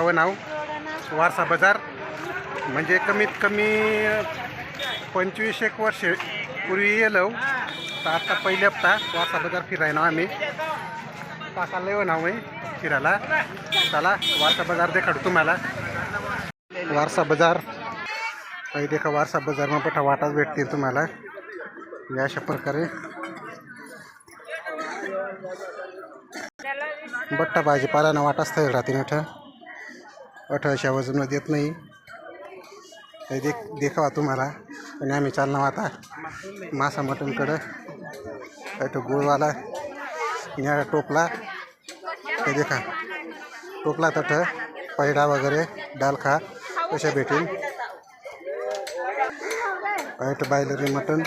व नाव वारसा बाजार म्हणजे कमीत कमी पंचवीस एक वर्ष पूर्वी येलो. तर आता पहिले हप्ता वारसा बाजार फिरायला आम्ही. टाकाला येऊ नाव आहे फिरायला. चला वारसा बाजार देखाडू तुम्हाला. वारसा बाजार. काही देखा वारसा बाजारमा पठा वाटाच भेटतील तुम्हाला. या अशा प्रकारे. बट्टा भाजीपाला ना वाटाच थंय राहते मोठं. अठराशे वजन देत नाही. हे देख देखावा तुम्हाला. आणि आम्ही चालना आता मासा मटणकडं. काय तो गोळवाला या टोपला. ते देखा टोपला तठ पैडा वगैरे डालखा कशा भेटेल वाईट बायलरी मटण.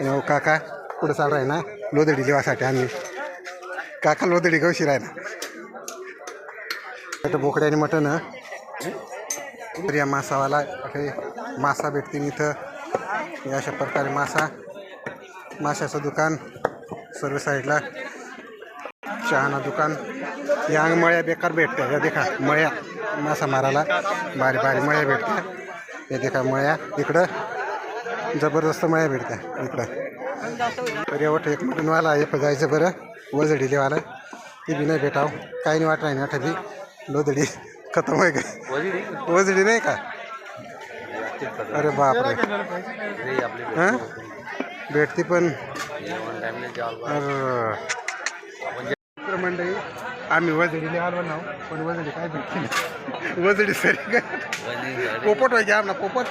आणि काका पुढं चालू आहे ना लोदडी जेवासाठी आम्ही. काका लोदडी गवशी राही ना इथं बोकड्या आणि मटण. तर या मासावाला हे मासा भेटतील इथं. या अशा प्रकारे मासा माशाचं दुकान सर्व साईडला. चहाना दुकान. यांग मळ्या बेकार भेटत्या या देखा मळ्या. मासा मारायला बारी बारी मळ्या भेटत्या या देखा मळ्या. इकडं जबरदस्त मळ्या भेटत्या इकडं. तर एवढं एक मटणवाला आहे. जायचं बरं. वजडीलेवाला ती बी नाही भेटाव. काही नाही वाट नाही ना लोदडी खतम आहे का? वजडी? नाही का? अरे बापरे. हां? भेटती पण. मंडळी आम्ही वजडीले आलो ना पण वजडी काय भेटते वजडी सरी काय? पोपट व्हायचे आम ना पोपट.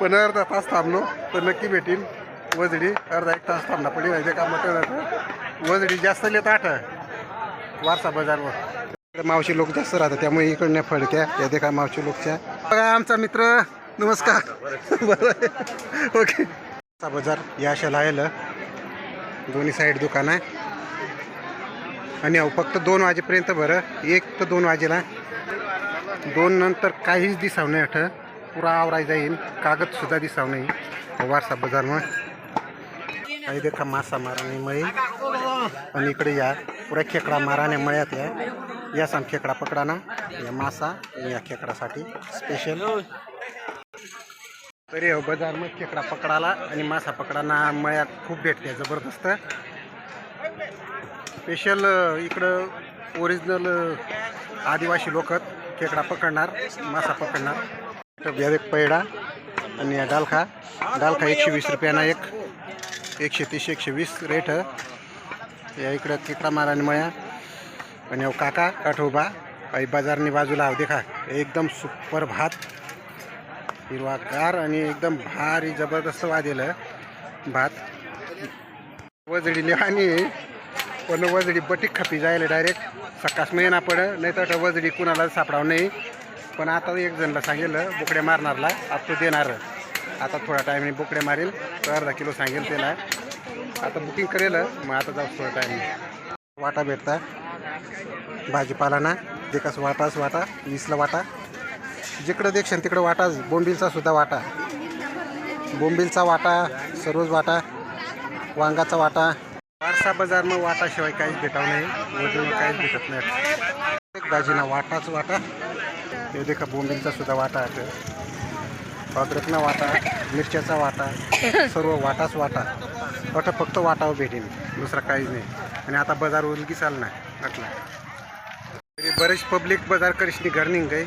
पण अर्धा तास थांबलो तर नक्की भेटीन. वजडी अर्धा एक तास थांबला पडी माहिती का मटण वजडी जास्त लेत आठ वारसा बाजारवर. मावशी लोक जास्त राहतात त्यामुळे इकडनं फडक्या या देखा मावशी लोकच्या. बघा आमचा मित्र नमस्कार. बरं ओके. वारसा बाजार या अशा लायलं दोन्ही साईड दुकान आहे. आणि अहो फक्त दोन वाजेपर्यंत बरं. एक तर दोन वाजेला. दोन नंतर काहीच दिसावं नाही अठ पुरा आवराय जाईल कागदसुद्धा दिसावं नाही. वारसा बाजारमुळे. काही देखा मासा माराने मळी. आणि इकडे या पुऱ्या खेकडा माराने मळ्यात या. या सांग खेकडा पकडा ना या मासा आणि या खेकडासाठी स्पेशल तरी हो बाजारमध्ये खेकडा पकडाला आणि मासा पकडाना मळ्यात खूप भेटते जबरदस्त. स्पेशल इकडं ओरिजिनल आदिवासी लोक खेकडा पकडणार मासा पकडणार. तर या एक पैडा आणि या डालखा. डालखा एकशे वीस रुपयाना एक. एकशे तीस एकशे वीस रेट या इकडं तिकडा माराने मळ्या. आणि अहो काका काठोबा काही बाजारनी बाजूला आहो देखा. एकदम सुपर भात. हिरवागार आणि एकदम भारी जबरदस्त वादेलं भात. वजडी आणि पण वजडी बटीक खापी जायला डायरेक्ट सकाळच महिना पड. नाही तर वजडी कुणाला सापडाव नाही. पण आता एक जणला सांगेल बोकड्या मारणारला. आता तो देणार. आता थोडा टाईमने बोकडे मारेल. तर अर्धा किलो सांगेल त्याला आता बुकिंग करेल. मग आता जाऊ थोडा टाईम वाटा भेटता. भाजीपाला ना जे वाटाच वाटा वीसला वाटा. जिकडं देखशील तिकडं वाटाच बोंबिलचा सुद्धा वाटा. बोंबिलचा वाटा सर्वच वाटा वांगाचा वाटा. वारसा बाजार मग वाटाशिवाय काहीच भेटाव नाही. वजन काहीच भेटत नाही. एक भाजीना वाटाच वाटा. हे देखा बोंबिलचा सुद्धा वाटा आहे. अद्रकना वाटा मिरच्याचा वाटा सर्व वाटाच वाटा. वाटा फक्त वाटावं भेटेन दुसरा काहीच नाही. आणि आता बाजार उलगी चालणार ना अटला तरी बरेच पब्लिक बाजार करीशनी घर निघाय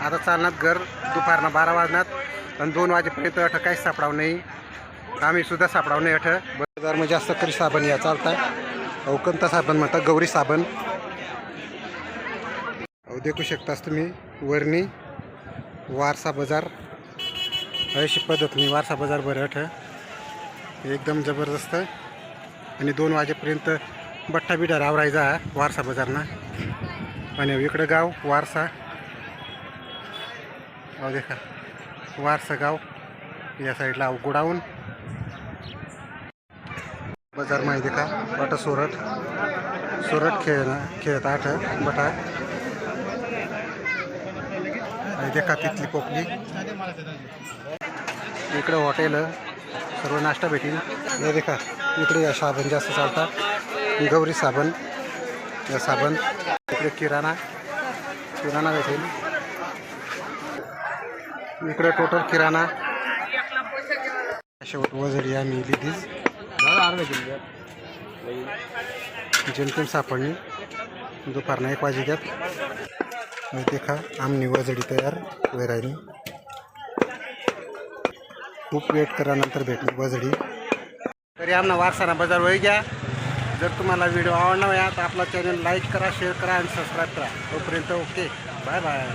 आता चालणार घर दुपारनं बारा वाजण्यात आणि दोन वाजेपर्यंत अठं काहीच सापडाव नाही. आम्ही सुद्धा सापडाव नाही अठं. बाजारमध्ये म्हणजे जास्त करी साबण या चालता अवकंता साबण म्हणतात गौरी साबण. अहो देखू शकतास तुम्ही वरणी वारसा बाजार. अशी पद्धतीने वारसा बाजार बरं एकदम जबरदस्त आणि दोन वाजेपर्यंत बठ्ठा बिठा रावरायचा वारसा बाजारना. आणि इकडं गाव वारसा. अहो देखा वारसा गाव या साईडला गुडाऊन बाजार माहिती का? वाटा सोरट. सोरट खेळ खेळत आठ बटा. आणि देखा तिथली पोकली इकडं हॉटेल सर्व नाश्ता भेटेल हे देखा इकडे या साबण जास्त चालतात. गौरी साबण या साबण. इकडे किराणा किराणा भेटेल. इकडे टोटल किराणा. शेवट वजडी आम्ही लिधीच जेमतेम सापडणी दुपारनं एक वाजे द्यात देखा आमनी वजडी तयार. वैरायनी. खूप वेट करा भेटली वजडी. तरी आमना वारसाना बाजार वय घ्या. जर तुम्हाला व्हिडिओ आवडला या तर आपला चॅनल लाईक करा शेअर करा आणि सबस्क्राईब करा. तोपर्यंत ओके बाय बाय